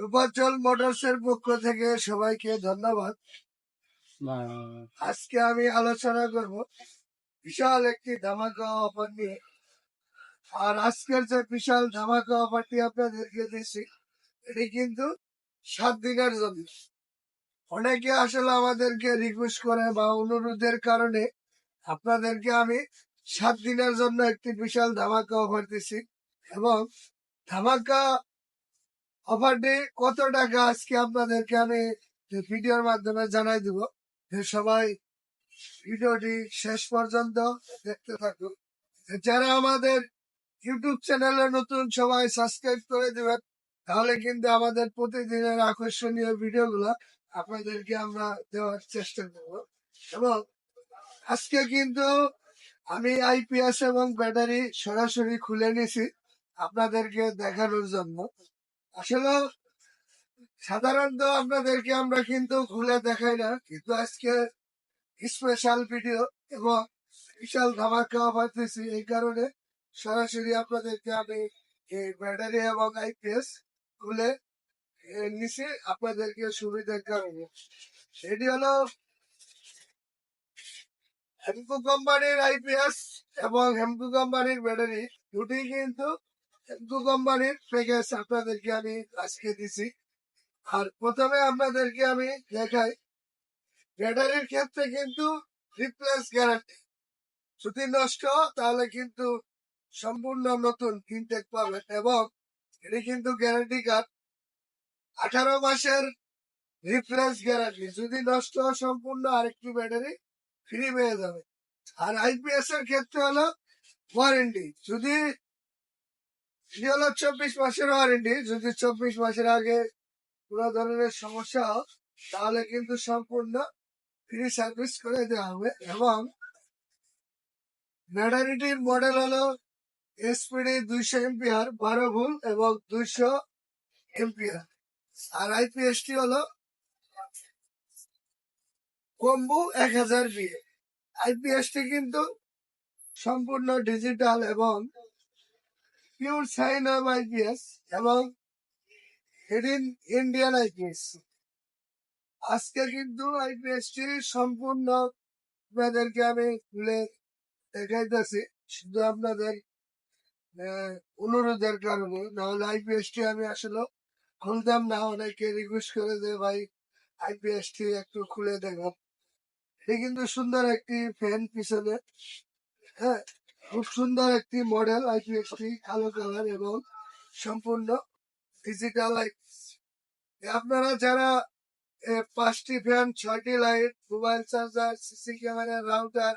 রূপাচল motors এর পক্ষ থেকে সবাইকে ধন্যবাদ। আজকে আমি আলোচনা করব বিশাল একটি ধামাকা অফার নিয়ে। আর আজকের যে বিশাল ধামাকা অফারটি আপনাদেরকে দিচ্ছি এটি কিন্তু সাত দিনের জন্য। অনেকে আসলে আমাদেরকে রিকোয়েস্ট করে বা অনুরোধের কারণে আপনাদেরকে আমি সাত দিনের জন্য একটি বিশাল ধামাকা অফার দিচ্ছি এবং ধামাকা অফারটি কত টাকা আজকে আপনাদেরকে আমি ভিডিওর মাধ্যমে জানাই দিব। সবাই ভিডিওটি শেষ পর্যন্ত দেখতে থাকুন। যারা আমাদের ইউটিউব চ্যানেলে নতুন, সবাই সাবস্ক্রাইব করে দিবেন। তাহলে কিন্তু আমাদের প্রতিদিনের আকর্ষণীয় ভিডিওগুলো আপনাদেরকে আমরা দেওয়ার চেষ্টা করব। এবং আজকে কিন্তু আমি আইপিএস এবং ব্যাটারি সরাসরি খুলে নিয়েছি আপনাদেরকে দেখানোর জন্য। আসলে সাধারণত আপনাদেরকে আমরা কিন্তু খুলে দেখাই না, কিন্তু আজকে স্পেশাল ভিডিও এবং বিশাল ধামাকা অফার দিয়েছি। এই কারণে সরাসরি আপনাদেরকে আমি এই ব্যাটারি এবং আইপিএস খুলে নিচে আপনাদেরকে সুবিধার কারণে। এটি হলো হেমকো কোম্পানির আইপিএস এবং হেমকো কোম্পানির ব্যাটারি দুটি কিন্তু হেমকো কোম্পানির প্যাকেজ আপনাদেরকে আমি আজকে দিছি। আর প্রথমে আপনাদেরকে আমি দেখাই, ব্যাটারির ক্ষেত্রে কিন্তু রিপ্লেস গ্যারান্টি যদি নষ্ট তাহলে কিন্তু সম্পূর্ণ নতুন ইনটেক পাবেন এবং এটি কিন্তু গ্যারান্টি কার্ড আঠারো মাসের রিপ্লেস গ্যারান্টি যদি নষ্ট সম্পূর্ণ আরেকটি ব্যাটারি ফ্রি পেয়ে যাবে। আর আইপিএস এর ক্ষেত্রে হলো ওয়ারেন্টি যদি হলো চব্বিশ মাসের ওয়ারেন্টি যদি চব্বিশ মাসের আগে কোনো ধরনের সমস্যা হয়, তাহলে কিন্তু সম্পূর্ণ ফ্রি সার্ভিস করে দেওয়া হবে। এবং ব্যাটারিটির মডেল হলো এসপিডি দুইশো এমপিআর, বারো ভুল এবং দুইশো এমপিআর। আর আইপিএসটি হলো কম্বু এক হাজার বিয়ে আইপিএসটি কিন্তু সম্পূর্ণ ডিজিটাল এবং পিওর অফ আইপিএস এবং হিডিন ইন্ডিয়ান আইপিএস আজকে কিন্তু আইপিএসটি সম্পূর্ণ আপনাদেরকে আমি খুলে দেখাইতেছি। শুধু আপনাদের অনুরোধের কারণে, নাহলে আইপিএসটি আমি আসলে খুলতাম না, অনেকে রিকোয়েস্ট করে যে, ভাই আইপিএসটি একটু খুলে দেখান। এটি কিন্তু সুন্দর একটি ফ্যান পিছনে হ্যাঁ খুব সুন্দর একটি মডেল আইপিএসটি কালো কালার এবং সম্পূর্ণ ডিজিটাল আপনারা যারা পাঁচটি ফ্যান ছয়টি light mobile charger CC camera router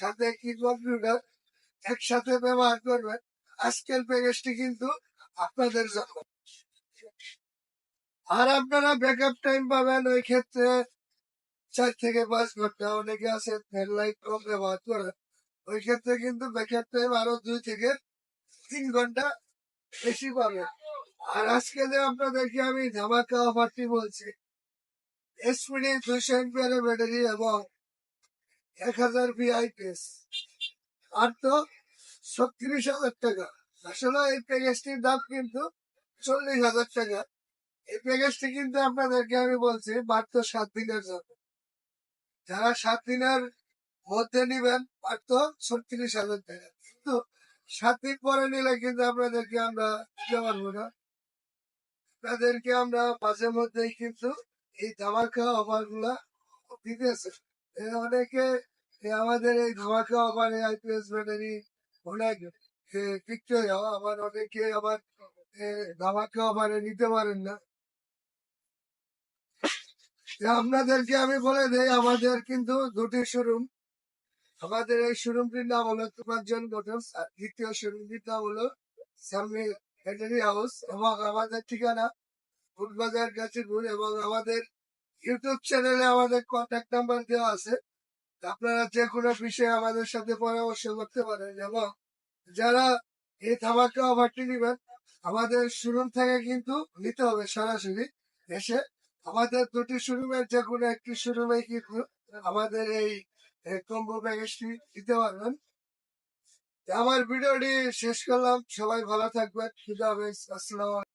সাথে কি কম্পিউটার একসাথে ব্যবহার করবেন, আজকের প্যাকেজটি কিন্তু আপনাদের জন্য। আর আপনারা ব্যাকআপ টাইম পাবেন, ওই ক্ষেত্রে চার থেকে পাঁচ ঘণ্টা। অনেকে আছে ফ্যান লাইট কম ব্যবহার করে ওই ক্ষেত্রে কিন্তু ব্যাকআপ টাইম আরও দুই থেকে তিন ঘণ্টা বেশি পাবেন আর আজকে যে আপনাদেরকে আমি ধামাকা অফারটি বলছি এসপিডি দুইশো এমপিআর ব্যাটারি এবং এক হাজার ভিআইপিএস আর তো ছত্রিশ হাজার টাকা। আসলে এই প্যাকেজটির দাম কিন্তু চল্লিশ হাজার টাকা। এই প্যাকেজটি কিন্তু আপনাদেরকে আমি বলছি মাত্র সাত দিনের জন্য। যারা সাত দিনের মধ্যে নিবেন মাত্র ছত্রিশ হাজার টাকা। কিন্তু সাত দিন পরে নিলে কিন্তু আপনাদেরকে আমরা দিতে পারব না। আপনাদেরকে আমরা মাঝে মধ্যেই কিন্তু এই ধামাকা অফারগুলা দিতেছে অনেকে আমাদের এই ধামাকা অফারে আইপিএস ব্যাটারি অনেক আবার অনেকে আবার ধামাকা অফারে নিতে পারেন না। আপনাদেরকে আমি বলে দেই, আমাদের কিন্তু দুটি শোরুম। আমাদের এই শোরুমটির নাম হলো তুমার্জন মোটরস আর দ্বিতীয় শোরুমটির নাম হলো সামনে ব্যাটারি হাউস এবং আমাদের ঠিকানা ফুটবাজার গাছিপুর এবং আমাদের ইউটিউব চ্যানেলে আমাদের কন্ট্যাক্ট নাম্বার দেওয়া আছে। আপনারা যে কোনো বিষয়ে আমাদের সাথে পরামর্শ করতে পারেন এবং যারা এই ধামাকা অফারটি নেবেন, আমাদের শোরুম থেকে কিন্তু নিতে হবে সরাসরি এসে। আমাদের দুটি শোরুমের যে কোনো একটি শোরুমে কিন্তু আমাদের এই কম্বো প্যাকেজটি দিতে পারবেন? আমার ভিডিওটি শেষ করলাম। সবাই ভালো থাকবেন। খুদা হাফেজ। আসসালাম